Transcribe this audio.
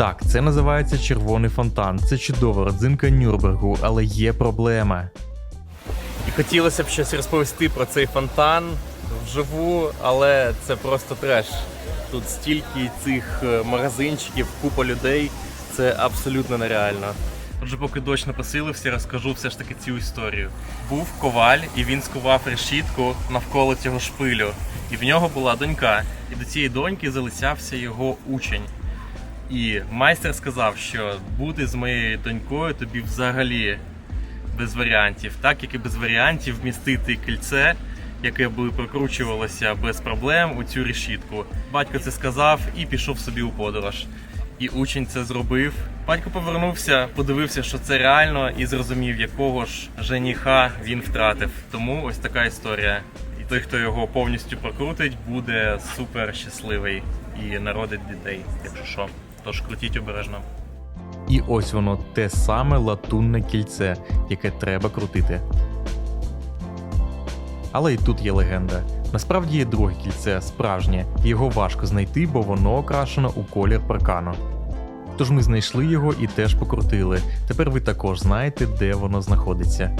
Так, це називається червоний фонтан. Це чудова родзинка Нюрнбергу, але є проблема. І хотілося б щось розповісти про цей фонтан вживу, але це просто треш. Тут стільки цих е, магазинчиків, купа людей. Це абсолютно нереально. Отже, поки дощ не посилився, розкажу все ж таки цю історію. Був коваль, і він скував решітку навколо цього шпилю. І в нього була донька. І до цієї доньки залицявся його учень. І майстер сказав, що бути з моєю донькою тобі взагалі без варіантів, так як і без варіантів вмістити кільце, яке би прокручувалося без проблем у цю решітку. Батько це сказав і пішов собі у подорож. І учень це зробив. Батько повернувся, подивився, що це реально, і зрозумів, якого ж жениха він втратив. Тому ось така історія. І той, хто його повністю прокрутить, буде супер щасливий і народить дітей, якщо що. Тож крутіть обережно. І ось воно те саме латунне кільце, яке треба крутити. Але і тут є легенда. Насправді є друге кільце, справжнє, його важко знайти, бо воно окрашено у колір паркану. Тож ми знайшли його і теж покрутили. Тепер ви також знаєте, де воно знаходиться.